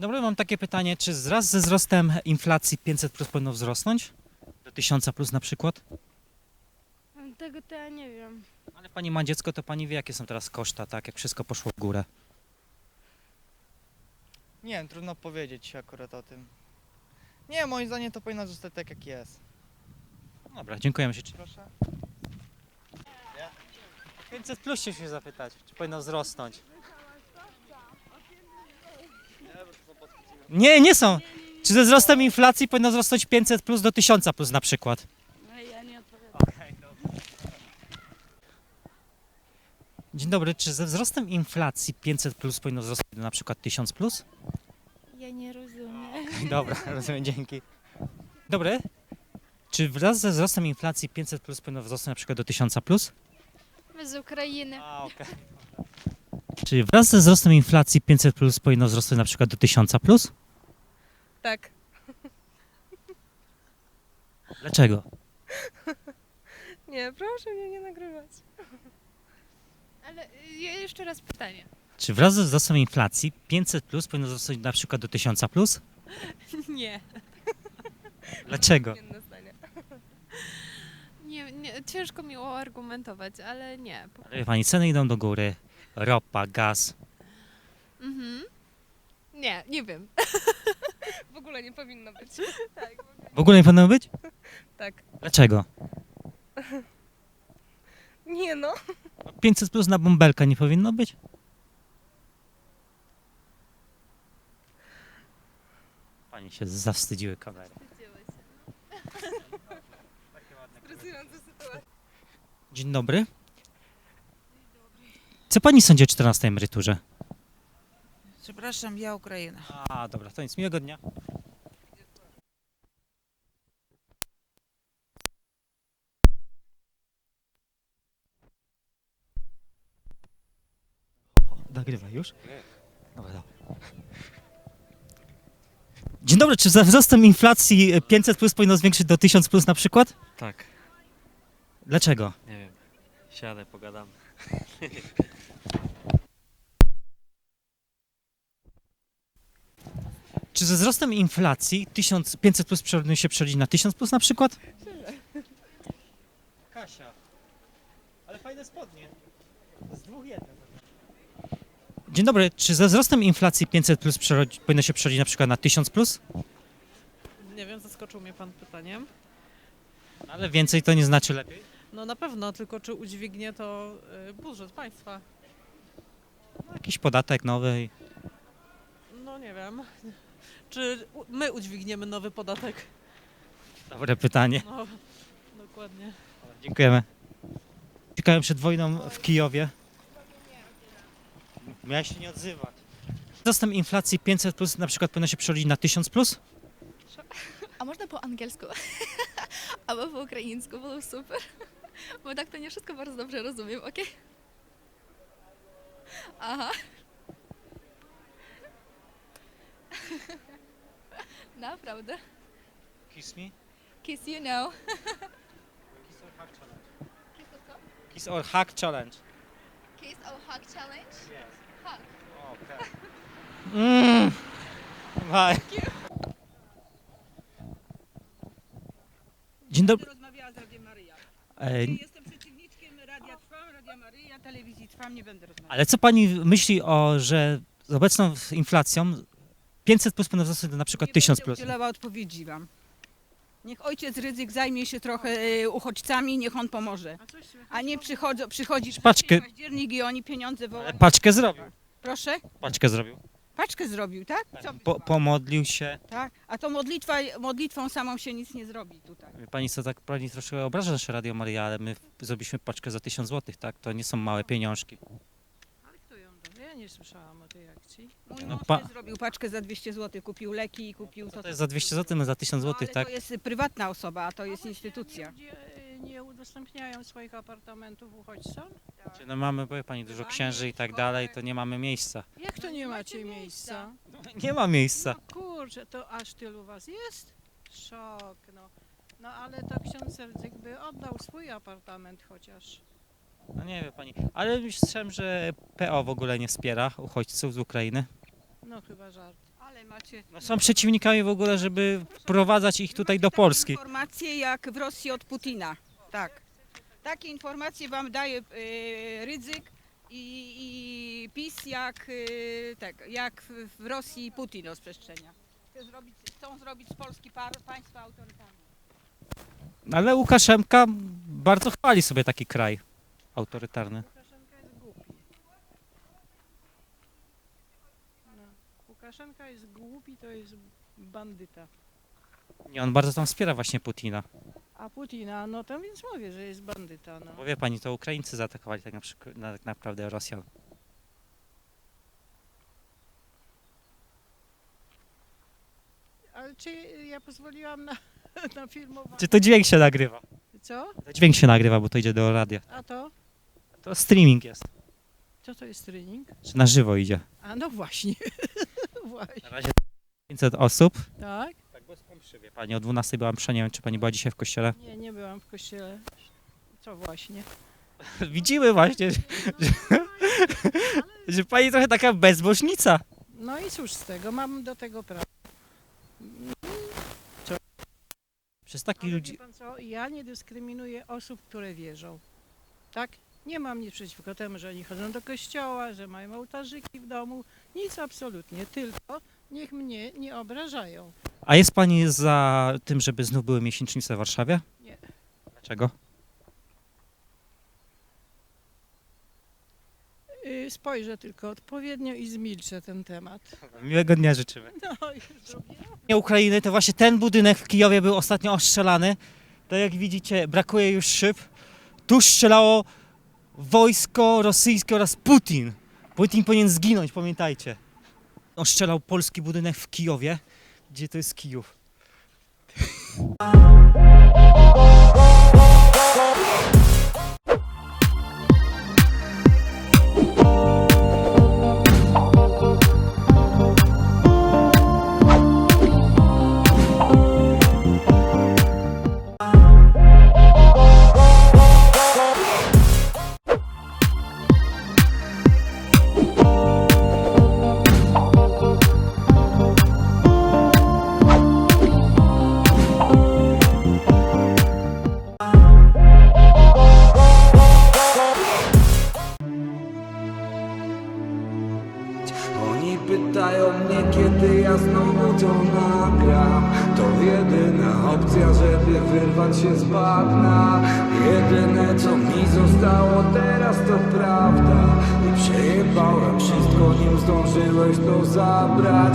Dobra, mam takie pytanie, czy wraz ze wzrostem inflacji 500 plus powinno wzrosnąć? Do 1000 plus na przykład? Tego to ja nie wiem. Ale pani ma dziecko, to pani wie, jakie są teraz koszta, tak? Jak wszystko poszło w górę. Nie wiem, trudno powiedzieć akurat o tym. Nie, moim zdaniem to powinno zostać tak jak jest. Dobra, dziękujemy się. Proszę. 500 plus się zapytać, czy powinno wzrosnąć. Nie, nie są. Czy ze wzrostem inflacji powinno wzrosnąć 500 plus do 1000 plus na przykład? Ja nie odpowiadam. Dzień dobry, czy ze wzrostem inflacji 500 plus powinno wzrosnąć do na przykład 1000 plus? Ja nie rozumiem. Dobra, rozumiem, dzięki. Dobry. Czy wraz ze wzrostem inflacji 500 plus powinno wzrosnąć na przykład do 1000 plus? Z Ukrainy. A, okej. Czy wraz ze wzrostem inflacji 500 plus powinno wzrosnąć na przykład do 1000 plus? Tak. Dlaczego? Nie, proszę mnie nie nagrywać. Ale y, jeszcze raz pytanie. Czy wraz ze wzrostem inflacji 500 plus powinno wzrosnąć na przykład do 1000 plus? Nie. Dlaczego? Inne zdanie. Nie, nie, ciężko mi argumentować, ale nie. Pani, ceny idą do góry. Ropa, gaz. Mhm. Nie, nie wiem. W ogóle nie powinno być. Tak. W ogóle nie powinno być? Tak. Dlaczego? Nie no. 500 plus na bąbelka nie powinno być? Pani się zawstydziły kamery. Sytuacja. Dzień dobry. Co pani sądzi o 14 emeryturze? Przepraszam, ja Ukraina. A, dobra, to nic. Miłego dnia. Nagrywa już? Dobra, dobra. Dzień dobry, czy za wzrostem inflacji e, 500 plus powinno zwiększyć do 1000 plus na przykład? Tak, Dlaczego? nie wiem. Siadę, pogadamy. Czy ze wzrostem inflacji 1500 plus powinno się przerodzić na 1000 plus na przykład? Kasia, ale fajne spodnie. Z dwóch jeden. Dzień dobry, czy ze wzrostem inflacji 500 plus przerodzi, powinno się przerodzić na przykład na 1000 plus? Nie wiem, zaskoczył mnie pan pytaniem. Ale więcej to nie znaczy lepiej. No na pewno, tylko czy udźwignie to y, budżet państwa? Jakiś podatek nowy. i- No nie wiem. Czy u- my udźwigniemy nowy podatek? Dobre pytanie. No, dokładnie. Dziękujemy. Czekałem przed wojną w Kijowie. Miałeś się nie odzywać. Wzrostem inflacji 500 plus na przykład powinno się przerodzić na 1000 plus? A można po angielsku? Albo po ukraińsku, było super. Bo tak to nie wszystko bardzo dobrze rozumiem, ok? Aha. Naprawdę. Kiss me. Kiss you know. Kiss or hack challenge. Kiss or hug challenge? Hug. Okay. Mm. Bye. Dzień dobry. Rozmawiała z Radiem Maryja. E, Jestem przeciwniczkiem Radia Trwam, Radia Maryja, telewizji Trwam, nie będę rozmawiać. ale co pani myśli o, że z obecną inflacją 500 plus powinno wzrosnąć do na przykład nie 1000 będę plus? udzielała odpowiedzi wam. Niech ojciec Rydzyk zajmie się trochę e, uchodźcami, niech on pomoże. A nie przychodzą, przychodzi Paczkę- październik i oni pieniądze Ale wołają. paczkę zrobił. Proszę? Paczkę zrobił. Paczkę zrobił, tak? Co, Po, pomodlił się. tak? A to modlitwa, modlitwą samą się nic nie zrobi tutaj. Pani co, tak pani troszkę obraża nasze Radio Maria, ale my zrobiliśmy paczkę za 1000 zł, tak? To nie są małe pieniążki. Ale kto ją da? Ja nie słyszałam o tej akcji. Mój No mąż pa- też zrobił paczkę za 200 zł, kupił leki i kupił to. To jest za 200 zł, my za 1000 No, zł, ale tak? to jest prywatna osoba, a to jest instytucja. Ludzie udostępniają swoich apartamentów uchodźcom? No mamy, powie pani, dużo księży i tak dalej, to nie mamy miejsca. Jak to nie macie miejsca? Nie ma miejsca. No kurczę, to aż tylu was jest? Szok, no. No ale to ksiądz Rydzyk by oddał swój apartament chociaż. No nie wie pani. Ale słyszałem, że PO w ogóle nie wspiera uchodźców z Ukrainy. No chyba żart. Ale macie No, są przeciwnikami w ogóle, żeby wprowadzać ich tutaj do Polski. informacje jak w Rosji od Putina. Tak. Takie informacje wam daje e, Rydzyk i, i PiS jak, e, tak, jak w, w Rosji Putin rozprzestrzenia. Chce zrobić, chcą zrobić z Polski par, państwa autorytarne. Ale Łukaszenka bardzo chwali sobie taki kraj autorytarny. Łukaszenka jest głupi. No. Łukaszenka jest głupi, to jest bandyta. Nie, on bardzo tam wspiera właśnie Putina. A Putina, no to więc mówię, że jest bandyta. No. Bo wie pani, to Ukraińcy zaatakowali tak, na przykład, na, tak naprawdę Rosjan. Ale czy ja pozwoliłam na, na filmowanie? Czy to dźwięk się nagrywa? Co? To dźwięk się nagrywa, bo to idzie do radia. A to? To streaming jest, Co to jest trening? że na żywo idzie. A no właśnie. właśnie. Na razie 500 osób. Pomszy, wie pani, o 12 byłam przy, nie wiem, czy pani była dzisiaj w kościele. Nie, nie byłam w kościele. Co właśnie? Widzimy właśnie, że, że pani trochę taka bezbożnica. No i cóż z tego, mam do tego prawo. Przez takich Ale ludzi... wie pan co, ja nie dyskryminuję osób, które wierzą. Tak? Nie mam nic przeciwko temu, że oni chodzą do kościoła, że mają ołtarzyki w domu. Nic absolutnie, tylko niech mnie nie obrażają. A jest pani za tym, żeby znów były miesięcznice w Warszawie? Nie. Dlaczego? Yy, spojrzę tylko odpowiednio i zmilczę ten temat. Miłego dnia życzymy. No już zrobię. Nie Ukrainy, to właśnie ten budynek w Kijowie był ostatnio ostrzelany. Tak jak widzicie, brakuje już szyb. Tu strzelało wojsko rosyjskie oraz Putin. Putin powinien zginąć, pamiętajcie. Ostrzelał polski budynek w Kijowie. Gdzie to jest Kijów? Mnie, kiedy ja znowu to nagram To jedyna opcja, żeby wyrwać się z bagna. Jedyne co mi zostało teraz to prawda. I przejebałem wszystko, nim zdążyłeś to zabrać